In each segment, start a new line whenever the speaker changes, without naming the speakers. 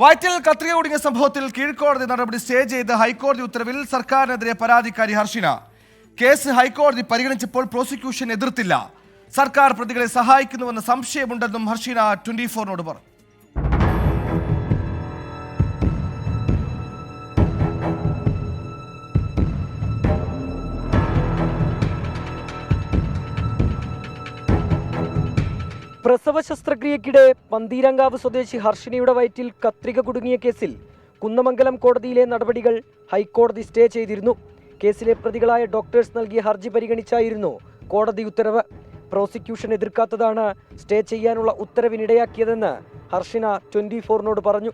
വയറ്റിൽ കത്രിക ഒടുങ്ങിയ സംഭവത്തിൽ കീഴ്ക്കോടതി നടപടി സ്റ്റേ ചെയ്ത് ഹൈക്കോടതി ഉത്തരവിൽ സർക്കാരിനെതിരെ പരാതിക്കാരി ഹർഷിന. കേസ് ഹൈക്കോടതി പരിഗണിച്ചപ്പോൾ പ്രോസിക്യൂഷൻ എതിർത്തില്ല. സർക്കാർ പ്രതികളെ സഹായിക്കുന്നുവെന്ന സംശയമുണ്ടെന്നും ഹർഷിന ട്വന്റി ഫോറിനോട് പറഞ്ഞു.
പ്രസവ ശസ്ത്രക്രിയക്കിടെ പന്തീരങ്കാവ് സ്വദേശി ഹർഷിനിയുടെ വയറ്റിൽ കത്രിക കുടുങ്ങിയ കേസിൽ കുന്നമംഗലം കോടതിയിലെ നടപടികൾ ഹൈക്കോടതി സ്റ്റേ ചെയ്തിരുന്നു. കേസിലെ പ്രതികളായ ഡോക്ടേഴ്സ് നൽകിയ ഹർജി പരിഗണിച്ചായിരുന്നു കോടതി ഉത്തരവ്. പ്രോസിക്യൂഷൻ എതിർക്കാത്തതാണ് സ്റ്റേ ചെയ്യാനുള്ള ഉത്തരവിനിടയാക്കിയതെന്ന് ഹർഷിന ട്വന്റി ഫോറിനോട് പറഞ്ഞു.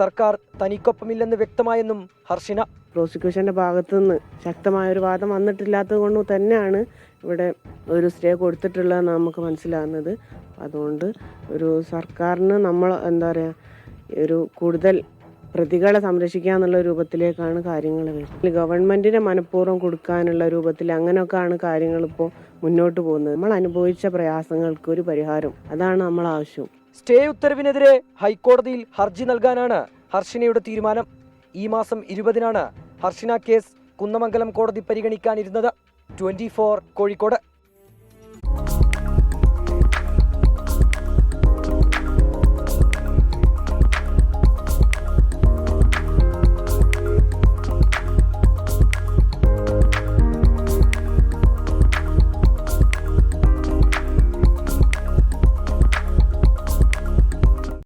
സർക്കാർ തനിക്കൊപ്പമില്ലെന്ന് വ്യക്തമായെന്നും ഹർഷിന
പ്രോസിക്യൂഷന്റെ ഭാഗത്തുനിന്ന് ശക്തമായ ഒരു വാദം വന്നിട്ടില്ലാത്തത് കൊണ്ട് തന്നെയാണ് ഇവിടെ ഒരു സ്റ്റേ കൊടുത്തിട്ടുള്ളതെന്ന് നമുക്ക് മനസ്സിലാകുന്നത്. അതുകൊണ്ട് ഒരു സർക്കാരിന് നമ്മൾ എന്താ പറയുക ഒരു കൂടുതൽ പ്രതികളെ സംരക്ഷിക്കുക എന്നുള്ള രൂപത്തിലേക്കാണ് കാര്യങ്ങൾ വരുന്നത്. ഗവൺമെന്റിനെ മനഃപൂർവം കൊടുക്കാനുള്ള രൂപത്തിൽ അങ്ങനെയൊക്കെയാണ് കാര്യങ്ങൾ ഇപ്പോൾ മുന്നോട്ട് പോകുന്നത്. നമ്മൾ അനുഭവിച്ച പ്രയാസങ്ങൾക്ക് ഒരു പരിഹാരം. അതാണ് നമ്മൾ ആവശ്യം.
സ്റ്റേ ഉത്തരവിനെതിരെ ഹൈക്കോടതിയിൽ ഹർജി നൽകാനാണ് ഹർഷിനയുടെ തീരുമാനം. ഈ മാസം ഇരുപതിനാണ് ഹർഷിന കേസ് കുന്നമംഗലം കോടതി പരിഗണിക്കാനിരുന്നത്. ട്വന്റി കോഴിക്കോട്.